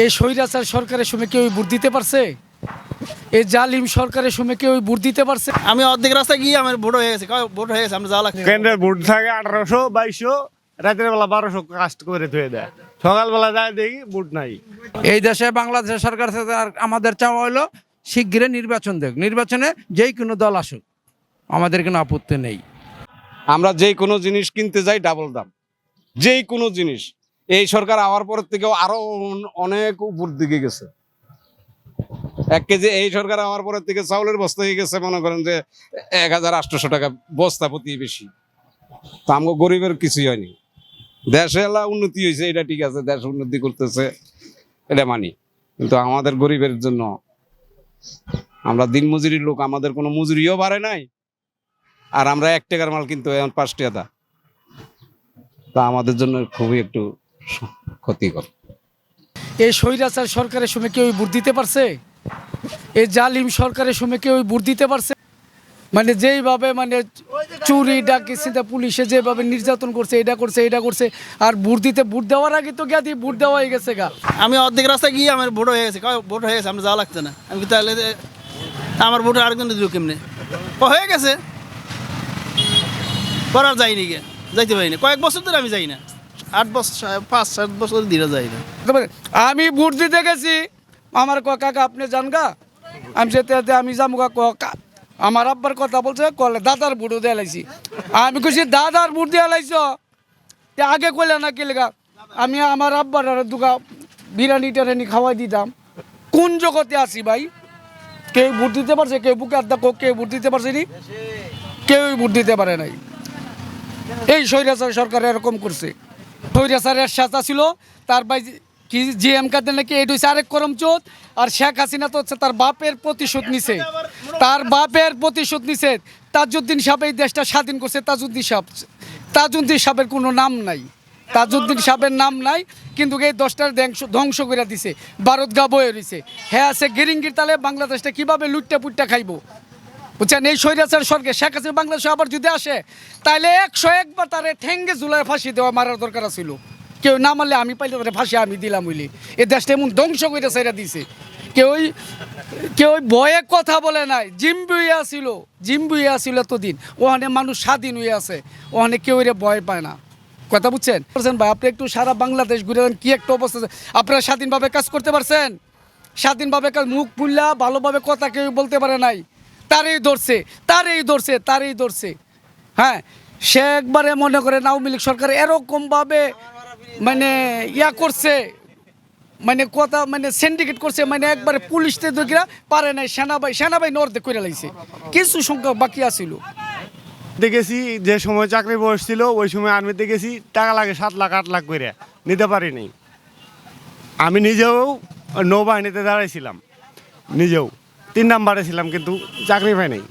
এই স্বৈরাচার সরকারের সময় কেউ ভোট দিতে পারছে? এই জালিম সরকারের সময় কেউ ভোট দিতে পারছে? আমি অর্ধেক রাস্তায় গিয়ে আমার ভোট হয়ে গেছে। কয় ভোট হয়ে গেছে? আমরা যাওয়া লাগছে কেন্দ্রের ভোট থাকে আঠারোশো বাইশশো রাতের বেলা বারোশো কাস্ট করে ধুয়ে দেয়। সকালবেলা যায় দেখি ভোট নাই। এই দেশে বাংলাদেশের সরকার থেকে আর আমাদের চাওয়া হলো শীঘ্রই নির্বাচন দেখ। নির্বাচনে যেই কোনো দল আসুক আমাদের কোনো আপত্তি নেই। আমরা যেই কোনো জিনিস কিনতে যাই ডাবল দাম। যেই কোনো জিনিস। এই সরকার আওয়ার পরের থেকেও আরও অনেক উপর দিকে গেছে। এক কেজি এই সরকার আওয়ার পরের থেকে চাউলের বস্তা হয়ে গেছে, মনে করেন যে এক হাজার আটশোশো টাকা বস্তা প্রতি বেশি। তা আমাকে গরিবের কিছুই হয়নি। দেশে এলা উন্নতি হয়েছে, এটা ঠিক আছে, দেশ উন্নতি করতেছে, এটা মানি। কিন্তু আমাদের গরিবের জন্য আমরা দিনমজুরির লোক, আমাদের কোনো মজুরিও বাড়ে নাই। আর আমরা এক টাকার মাল কিন্তু পাঁচ টাকা তা আমাদের জন্য খুবই একটু ক্ষতিকর। এই স্বৈরাচার সরকারের সময় কেউ ভোট দিতে পারছে? এই জালিম সরকারের সময় কেউ ভোট দিতে পারছে? মানে যেইভাবে মানে চুরি ডাকি সিধা পুলিশে যেভাবে নির্যাতন করছে এটা করছে এটা করছে আর ভোট দিতে ভোট দেওয়ার আগে তো জ্ঞাতি ভোট দেওয়া হয়ে গেছে গা। আমি অর্ধেক রাস্তায় গিয়ে আমার ভোট হয়ে গেছে কয় ভোট হয়ে গেছে আমরা যাওয়া লাগছে না। আমি তাহলে আমার ভোট আরেকজন দিল কেমনে ও হয়ে গেছে। করার যাইনি গে যাইতে পারিনি। কয়েক বছর ধরে আমি যাই না। আট বছর পাঁচ, সাত বছর ধরে যাই না। আমি ভোট দিতে গেছি, আমার কাকা, আপনি যান গা। আমি যেতে আমি যাব গা, কা আমার আব্বার কথা বলছে, কলে দাদার ভোটও দিয়ে লাইছি। আমি কইছি, দাদার ভোট দিয়ে লাইছ? আগে কইলে না কি লেগা? আমি আমার আব্বার দুগা বিরিয়ানি টিরানি খাওয়াই দিতাম। কোন জগতে আছি ভাই? কেউ ভোট দিতে পারছে, কেউ বুকে আড্ডা কোক কেউ ভোট দিতে পারছে নি? কেউই ভোট দিতে পারে নাই। এই স্বৈরাচার সরকার এরকম করছে। স্বৈরাচারের সাথে ছিল। তার ভাই কি জি এম কাদের নাকি এটা আরেক করম চোদ, আর শেখ হাসিনা তো হচ্ছে তার বাপের প্রতিশোধ নিছে। তার বাপের প্রতিশোধ নিছে। তাজউদ্দিন সাহেব এই দেশটা স্বাধীন করছে। তাজউদ্দিন সাহেব, তাজউদ্দিন সাহেবের কোনো নাম নাই। তাজউদ্দিন সাহেবের নাম নাই, কিন্তু এই দশটার ধ্বংস করে দিছে। ভারত গা বয়ে রয়েছে হ্যাঁ আছে গিরিঙ্গির তালে বাংলাদেশটা কীভাবে লুটটা পুটটা খাইবো? বুঝছেন, এই স্বৈরাচার সরকার শেখ হাসিনা বাংলাদেশে আবার যদি আসে তাহলে একশো একবার তারে ঠেঙ্গে ঝুলায় ফাঁসি দেওয়া মারার দরকার ছিল কেউ না মারলে আমি পাইলে তারে ফাঁসি আমি দিলাম হইলে। এই দেশটা এমন ধ্বংস করে সেরা দিছে। কেউই কেউ ভয়ে কথা বলে নাই। জিম্বুইয়া ছিল জিম্বুইয়া ছিল এতদিন। ওখানে মানুষ স্বাধীন হয়ে আছে। ওখানে কেউ এর ভয় পায় না। কথা বুঝছেন? বলছেন ভাই, আপনি একটু সারা বাংলাদেশ ঘুরে দেন কি একটা অবস্থা। আপনারা স্বাধীনভাবে কাজ করতে পারছেন? স্বাধীনভাবে কাজ মুখ খুললা ভালোভাবে কথা কেউ বলতে পারে নাই। তারই ধরছে তারই ধরছে তারই ধরছে। হ্যাঁ সে একবারে মনে করে আওয়ামী লীগ সরকার এরকমভাবে মানে ইয়া করছে মানে কথা মানে সিন্ডিকেট করছে মানে একবারে পুলিশতে দোকিরা পারে নাই সেনাবাই সেনাবাই নর্দে করে লাইছে। কিছু সংখ্যা বাকি আছিল। দেখেছি, যে সময় চাকরি বয়স ছিল, ওই সময় আর্মিতে গেছি টাকা লাগে সাত লাখ, আট লাখ করে নিতে পারিনি আমি নিজেও নৌবাহিনীতে দাঁড়াইছিলাম, নিজেও। তিন নাম্বারে ছিলাম, কিন্তু চাকরি পাই নাই।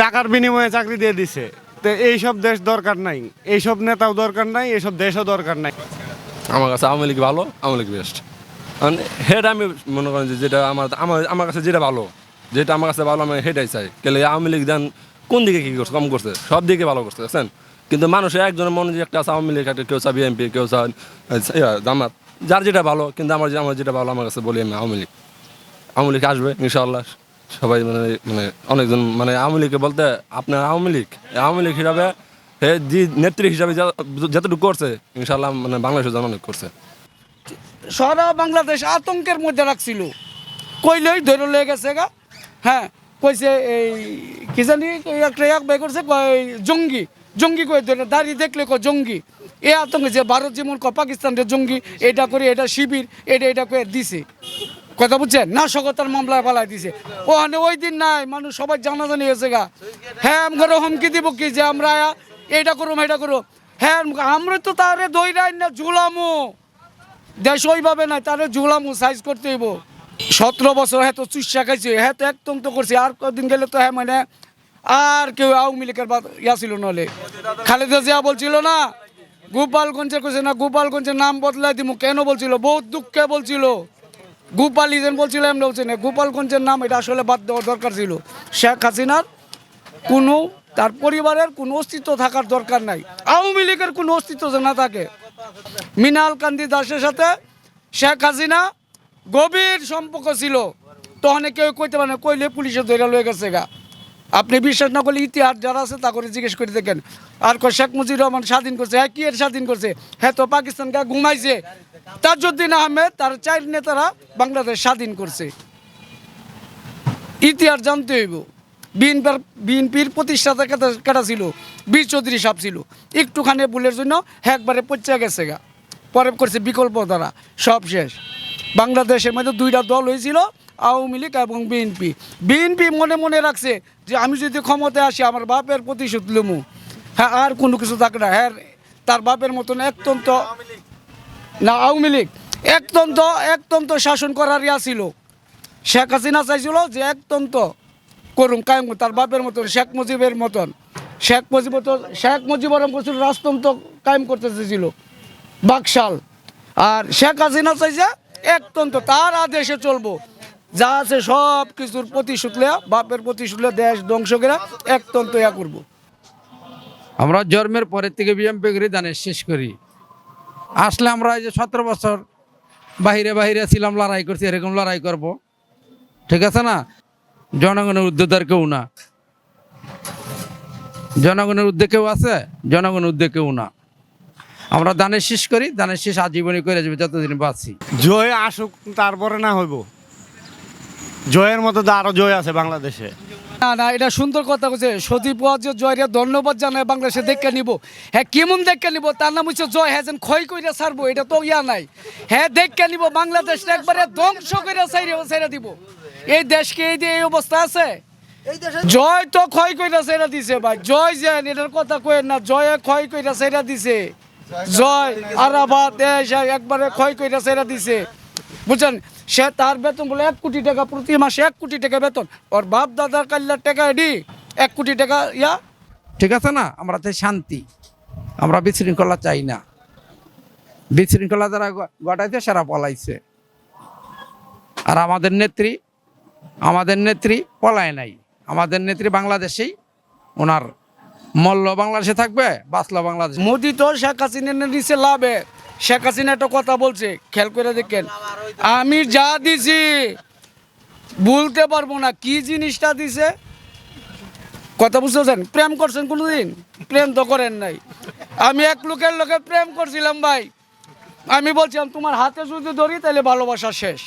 টাকার বিনিময়ে চাকরি দিয়ে দিছে। তো এইসব দেশ দরকার নাই। এইসব নেতাও দরকার নাই, এইসব দেশও দরকার নাই। আমার কাছে আওয়ামী লীগ ভালো, আওয়ামী লীগ বেস্ট হেটা আমি মনে করেন যে যেটা আমার আমার আমার কাছে যেটা ভালো, যেটা আমার কাছে ভালো, আমি সেটাই চাই। কেলে আওয়ামী লীগ দেন, কোন দিকে কী করছে, কম করছে? সব দিকে ভালো করছে, দেখছেন? কিন্তু মানুষের একজনের মনে যে একটা আছে, আওয়ামী লীগ একটা কেউ চা বিএনপি কেউ চা জামাত। যার যেটা ভালো, কিন্তু আমার আমার যেটা ভালো, আমার কাছে বলি আমি আওয়ামী লীগ। আওয়ামী লীগ আসবে, ইনশাআল্লাহ। সবাই মানে মানে অনেকজন মানে আওয়ামী লীগকে বলতে আপনার আওয়ামী লীগ আওয়ামী লীগ হিসাবে হে যে নেত্রী হিসাবে যতটুকু করছে, ইনশাআল্লাহ মানে বাংলাদেশের জন্য অনেক করছে। সারা বাংলাদেশ আতঙ্কের মধ্যে রাখছিল। কইলেই ধরে লয়ে গেছে গা। হ্যাঁ কইছে এই, কি জানি, একটা এক বাই করছে জঙ্গি জঙ্গি কই ধরে দাঁড়িয়ে দেখলে কয় জঙ্গি। এ আতঙ্কে যে ভারত যেমন ক জঙ্গি, এটা করে, এটা শিবির, এটা এটা করে দিছে। কথা বুঝছেন? নাশকতার মামলায় পালাই দিছে। ওখানে ওই দিন নাই, মানুষ সবাই জানাজানি হয়েছে গা। হ্যাঁ আমরা হুমকি দিব কি যে আমরা এটা করুম এটা করুম। হ্যাঁ আমরা তো তারে দইরাই না, ঝুলামো। দেশ ওইভাবে নাই, তারে ঝুলামু সাইজ করতে হইব। সতেরো বছর হ্যাঁ তো চুষা খাইছে হ্যাঁ তো একদম তো করছে। আর কদিন গেলে তো হ্যাঁ মানে আর কেউ আওয়ামী লীগের ইয়া ছিল নলে। খালেদা জিয়া বলছিল না, গোপালগঞ্জের কইছে না, গোপালগঞ্জের নাম বদলাই দিমু। কেন বলছিল? বহুত দুঃখে বলছিল। গোপাল ইজেন বলছিল, এমনি বলছে না। গোপালগঞ্জের নাম এটা আসলে বাদ দেওয়ার দরকার ছিল। শেখ হাসিনার কোনো, তার পরিবারের কোনো অস্তিত্ব থাকার দরকার নাই। আওয়ামী লীগের কোনো অস্তিত্ব যেন না থাকে। মিনাল কান্দি দাসের সাথে শেখ হাসিনা গভীর সম্পর্ক ছিল। তখন কেউ কইতে পারে না, কইলে পুলিশে ধরে লয়ে গেছে গা। আপনি বিশ্বাস না করলে ইতিহাস যারা আছে তা করে জিজ্ঞেস করে দেখেন। আর শেখ মুজিবুর রহমান স্বাধীন করছে হ্যাঁ কি এর স্বাধীন করছে? হ্যাঁ তো পাকিস্তানকে ঘুমাইছে। তাজউদ্দিন আহমেদ, তার চার নেতারা বাংলাদেশ স্বাধীন করছে। ইতিহাস জানতে হইব। বিএনপির বিএনপির প্রতিষ্ঠাতা কেটা ছিল? বীর চৌধুরী সাপ ছিল। একটুখানি ভুলের জন্য একবারে পচা গেছে গা। পরে করছে বিকল্প দ্বারা। সব শেষ। বাংলাদেশের মধ্যে দুইটা দল হয়েছিল, আওয়ামী লীগ এবং বিএনপি। বিএনপি মনে মনে রাখছে যে আমি যদি ক্ষমতায় আসি, আমার বাপের প্রতিশোধ লমু। হ্যাঁ আর কোনো কিছু থাকে না। হ্যাঁ তার বাপের মতন একতন্ত না, আওয়ামী লীগ। একতন্ত একতন্ত শাসন করার ইয়া ছিল। শেখ হাসিনা চাইছিল যে একতন্ত করুন কায়েম তার বাপের মতন, শেখ মুজিবের মতন। শেখ মুজিব শেখ মুজিবর করছিল রাজতন্ত্র কায়েম করতে চেয়েছিল, বাকশাল। আর শেখ হাসিনা চাইছে একতন্ত্র, তার আদেশে চলবো। যা আছে সব কিছুর প্রতিশোধ লেয়া বাপের প্রতিশোধ লেয়া দেশ ধ্বংস করে একতন্ত্র ইয়া করব। আমরা জন্মের পরের থেকে বিএমপি করি দানের শেষ করি। আসলে আমরা এই যে সতেরো বছর বাহিরে বাহিরে ছিলাম, লড়াই করছি, এরকম লড়াই করব। ঠিক আছে না? জনগণের উদ্যোগ কেউ না। জনগণের উদ্যোগ কেউ আছে? জনগণের উদ্যোগ কেউ না। আমরা দানের শেষ করি, দানের শেষ আজীবনী করে যাবে, যতদিন বাঁচি। জয় আসুক, তারপরে না হইব। জয়ের মতো তো আরও জয় আছে বাংলাদেশে। না না এটা সুন্দর কথা বলছে। সদীপ যে জয়রে ধন্যবাদ জানায় বাংলাদেশে দেখে নিব। হ্যাঁ কেমন দেখে নিব? তার নাম হচ্ছে জয়। হ্যাঁ যেন ক্ষয় করে ছাড়বো এটা তো ইয়া নাই। হ্যাঁ দেখে নিব বাংলাদেশটা একবারে ধ্বংস করে ছেড়ে ছেড়ে দিব। এই দেশকে এই দিয়ে এই অবস্থা আছে? জয় তো ক্ষয় কইরা ছেড়ে দিছে ভাই। জয় যেন এটার কথা কইেন না জয়ে ক্ষয় কইরা ছেড়ে দিছে। জয় আরাবাদ দেশ একবারে ক্ষয় কইরা ছেড়ে দিছে। বুঝছেন? সে তার বেতন বলে এক কোটি টাকা প্রতি মাসে এক কোটি টাকা বেতন। ওর বাপ দাদার কাল্লার টাকা এডি এক কোটি টাকা ইয়া। ঠিক আছে না? আমরা চাই শান্তি। আমরা বিশৃঙ্খলা চাই না। বিশৃঙ্খলা যারা গ- ঘটাইছে সেরা পলাইছে। আর আমাদের নেত্রী আমাদের নেত্রী পলায় নাই। আমাদের নেত্রী বাংলাদেশেই ওনার মল্ল বাংলাদেশে থাকবে বাঁচলো বাংলাদেশ। মোদি তো শেখ হাসিনা নিচে লাভে। শেখ হাসিনা একটা কথা বলছে, খেয়াল করে দেখেন। আমি যা দিছি, বলতে পারব না, কি জিনিসটা দিছে? কথা বুঝতেছেন প্রেম করছেন কোনোদিন? প্রেম তো করেন নাই। আমি এক লোকের লোকে প্রেম করছিলাম ভাই। আমি বলছিলাম, তোমার হাতে যদি ধরি, তাহলে ভালোবাসা শেষ।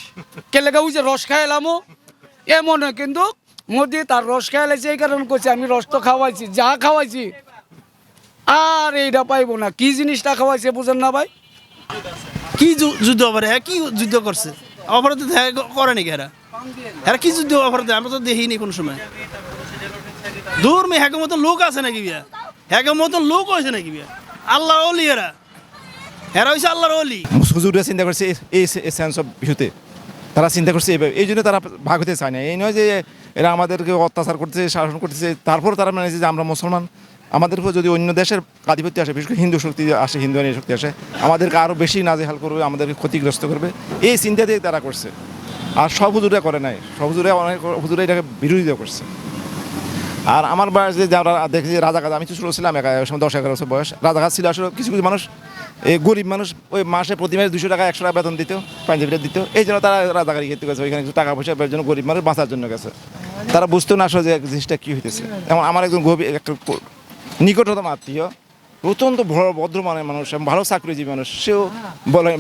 কে ওই যে রস খাইলামও এমন কিন্তু মোদি তার রস খাইলাইছে, এই কারণে করছে আমি রস তো খাওয়াইছি, যা খাওয়াইছি। আর এইটা পাইবো না। কি জিনিসটা খাওয়াইছে বুঝেন না ভাই? কি যুদ্ধ অপরাধ হ্যাঁ কি যুদ্ধ করছে? অপরাধ হ্যাঁ করে নাকি এরা? এরা কি যুদ্ধ অপরাধ আমরা তো দেখিনি কোনো সময়। দূর মে হ্যাকের মতন লোক আছে নাকি বিয়া? হ্যাকের মতন লোক হয়েছে নাকি বিয়া? আল্লাহ অলি এরা। এরা হয়েছে আল্লাহর অলি। হুজুররা চিন্তা করছে এই সেন্স অফ ইস্যুতে। তারা চিন্তা করছে এইভাবে এই জন্য তারা ভাগ হতে চায় না। এই নয় যে এরা আমাদেরকে অত্যাচার করতেছে, শাসন করতেছে। তারপর তারা মানে যে আমরা মুসলমান। আমাদের উপর যদি অন্য দেশের আধিপত্য আসে, বিশেষ করে হিন্দু শক্তি আসে হিন্দু শক্তি আসে, আমাদেরকে আরও বেশি নাজেহাল করবে, আমাদেরকে ক্ষতিগ্রস্ত করবে। এই চিন্তা দিয়ে তারা করছে। আর সব হুজুরা করে নাই। সব হুজুরা, অনেক হুজুরা এটাকে বিরোধিতা করছে। আর আমার বয়স যে যারা দেখছি রাজাঘাট আমি তো ছোটো ছিলাম একা সময় দশ এগারো বছর বয়স। রাজাঘাট ছিল আসলে কিছু কিছু মানুষ, এই গরিব মানুষ, ওই মাসে প্রতি মাসে দুশো টাকা, একশো টাকা বেতন দিত পাঞ্জাবিটা দিত। এই জন্য তারা রাজাঘাট গেতে গেছে। ওইখানে কিছু টাকা পয়সা জন্য গরিব মানুষ বাঁচার জন্য গেছে। তারা বুঝতো না আসলে যে জিনিসটা কী হইতেছে। এবং আমার একজন গভীর, একটা নিকটতম আত্মীয়, অত্যন্ত ভদ্র মানের মানুষ, এবং ভালো চাকরিজীবী মানুষ। সেও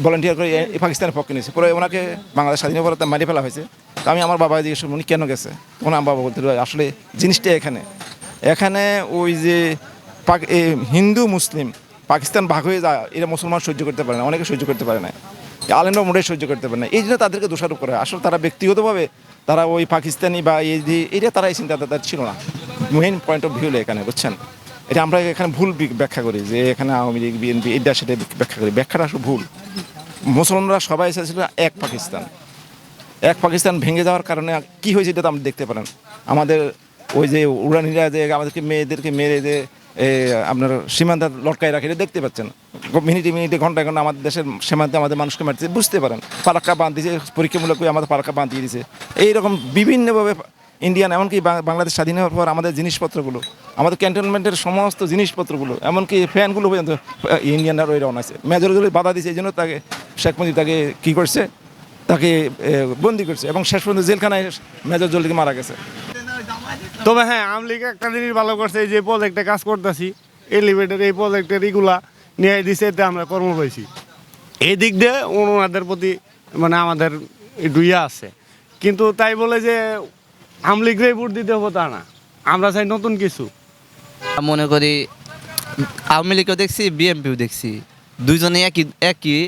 ভলেন্টিয়ার করে পাকিস্তানের পক্ষে নিয়েছে। পরে ওনাকে বাংলাদেশ স্বাধীনের পরে মারিয়ে ফেলা হয়েছে। তো আমি আমার বাবা জিজ্ঞেস উনি কেন গেছে? তখন আমার বাবা বলতে আসলে জিনিসটা এখানে। এখানে ওই যে হিন্দু, মুসলিম, পাকিস্তান ভাগ হয়ে যায়, এরা মুসলমান সহ্য করতে পারে না, অনেকে সহ্য করতে পারে না। আলেমরা মোটেই সহ্য করতে পারে না। এই জন্য তাদেরকে দোষারোপ করে আসলে তারা ব্যক্তিগতভাবে, তারা ওই পাকিস্তানি বা এই যে এটা তারা এই তাদের ছিল না। মেইন পয়েন্ট অফ ভিউ এখানে, বুঝছেন? এটা আমরা এখানে ভুল ব্যাখ্যা করি, যে এখানে আওয়ামী লীগ, বিএনপি এটা সেটা ব্যাখ্যা করি। ব্যাখ্যাটা আসলে ভুল। মুসলমানরা সবাই এসেছিল এক পাকিস্তান। এক পাকিস্তান ভেঙে যাওয়ার কারণে কি হয়েছে এটা তো আপনি দেখতে পারেন। আমাদের ওই যে উড়ানিরা যে আমাদেরকে মেয়েদেরকে মেরে যে আপনার সীমান্ত লটকায় রাখে দেখতে পাচ্ছেন। মিনিটে মিনিটে, ঘন্টায় ঘণ্টা আমাদের দেশের সীমান্তে আমাদের মানুষকে মারছে, বুঝতে পারেন। পারাক্কা বাঁধ দিয়েছে পরীক্ষামূলক আমাদের পারাক্কা বাঁধ দিয়ে দিয়েছে এইরকম বিভিন্নভাবে ইন্ডিয়ান এমনকি বাংলাদেশ স্বাধীন হওয়ার পর আমাদের জিনিসপত্রগুলো, আমাদের ক্যান্টনমেন্টের সমস্ত জিনিসপত্রগুলো, এমনকি ফ্যানগুলো পর্যন্ত ইন্ডিয়ানরা ওই রওনা আছে মেজরগুলো বাধা দিয়েছে, এই জন্য তাকে শেখ মুজিব তাকে কী করছে? তাকে বন্দি করছে এবং শেষ পর্যন্ত জেলখানায় মেজর জলিকে মারা গেছে। তবে হ্যাঁ আওয়ামী লীগ একটা জিনিস ভালো করছে, এই যে প্রজেক্টে কাজ করতেছি এলিভেটের এই প্রজেক্টের এগুলা নিয়ে দিছে, এতে আমরা কর্ম পাইছি। এই দিক দিয়ে ওনাদের প্রতি মানে আমাদের ইয়ে আছে। কিন্তু তাই বলে যে আওয়ামী লীগরাই ভোট দিতে হব তা না। আমরা চাই নতুন কিছু। মনে করি, আওয়ামী লীগও দেখছি বিএমপিও দেখছি। দুইজনে একই একই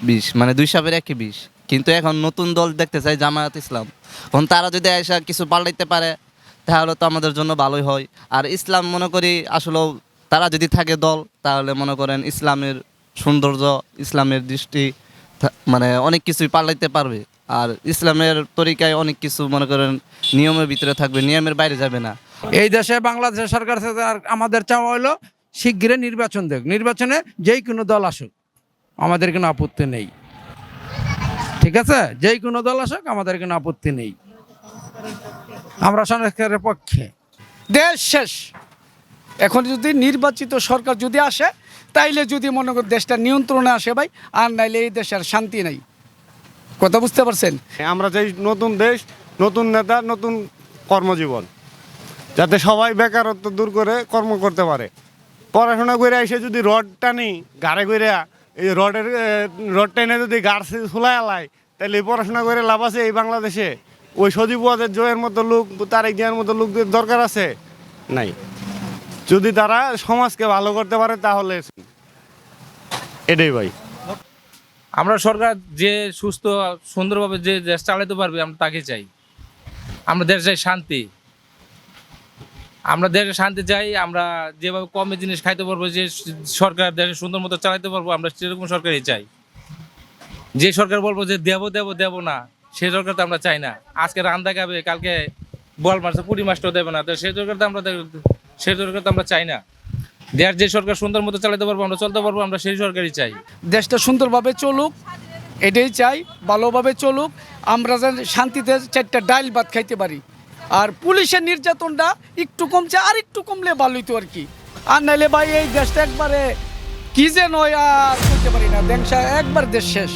বিষ মানে দুই সাপের একই বিষ। কিন্তু এখন নতুন দল দেখতে চাই জামায়াত ইসলাম। এখন তারা যদি এসে কিছু পাল্টাইতে পারে, তাহলে তো আমাদের জন্য ভালোই হয়। আর ইসলাম মনে করি, আসলে তারা যদি থাকে দল, তাহলে মনে করেন ইসলামের সৌন্দর্য, ইসলামের দৃষ্টি মানে অনেক কিছুই পাল্টাইতে পারবে। আর ইসলামের তরিকায় অনেক কিছু মনে করেন নিয়মের ভিতরে থাকবে, নিয়মের বাইরে যাবে না। এই দেশে বাংলাদেশের সরকার থেকে আমাদের চাওয়া হলো শীঘ্রই নির্বাচন দেখ, নির্বাচনে যেই কোনো দল আসুক, আমাদের কোনো আপত্তি নেই। ঠিক আছে? যেই কোনো দল আসুক, আমাদের কোনো আপত্তি নেই। আমরা সংস্কারের পক্ষে। দেশ শেষ। এখন যদি নির্বাচিত সরকার যদি আসে, তাইলে যদি মনে কর দেশটা নিয়ন্ত্রণে আসে ভাই, আর নাইলে এই দেশের শান্তি নাই। কথা বুঝতে পারছেন? আমরা চাই নতুন দেশ, নতুন নেতা, নতুন কর্মজীবন। যাতে সবাই বেকারত্ব দূর করে কর্ম করতে পারে। পড়াশোনা করে এসে যদি রড টানি গাড়ে করে এই রডের রড টেনে যদি গাড় খোলা আলায় তাহলে পড়াশোনা করে লাভ আছে এই বাংলাদেশে? ওই সজীব ওয়াদের জয়ের মতো লোক তার একজনের মতো লোকদের দরকার আছে? নাই। যদি তারা সমাজকে ভালো করতে পারে, তাহলে এটাই ভাই। আমরা সরকার যে সুস্থ, সুন্দরভাবে যে দেশ চালাতে পারবে, আমরা তাকে চাই। আমরা দেশ চাই শান্তি। আমরা দেশে শান্তি চাই, আমরা যেভাবে কমে জিনিস খাইতে পারব, যে সরকার দেশে সুন্দর মতো চালাতে পারব, আমরা সেরকম সরকারই চাই। যে সরকার বলব যে দেব দেব দেব না, সে সরকার তো আমরা চাই না। আজকে রান্দা খাবে, কালকে বল মারছে পুরি মাছটাও দেবে না, তো সেই সরকার তো আমরা সেই সরকার তো আমরা চাই না। দেশ যে সরকার সুন্দর মতো চালাতে পারব, আমরা চলতে পারব, আমরা সেই সরকারই চাই। দেশটা সুন্দরভাবে চলুক, এটাই চাই, ভালোভাবে চলুক, আমরা যেন শান্তিতে চারটা ডাইল ভাত খাইতে পারি। আর পুলিশের নির্যাতনটা একটু কমছে, আর একটু কমলে ভালো হইতো আর কি। আর নাইলে ভাই, এই দেশটা একবারে কি যে নয় আর করতে পারি না। দেশটা একবার দেশ শেষ।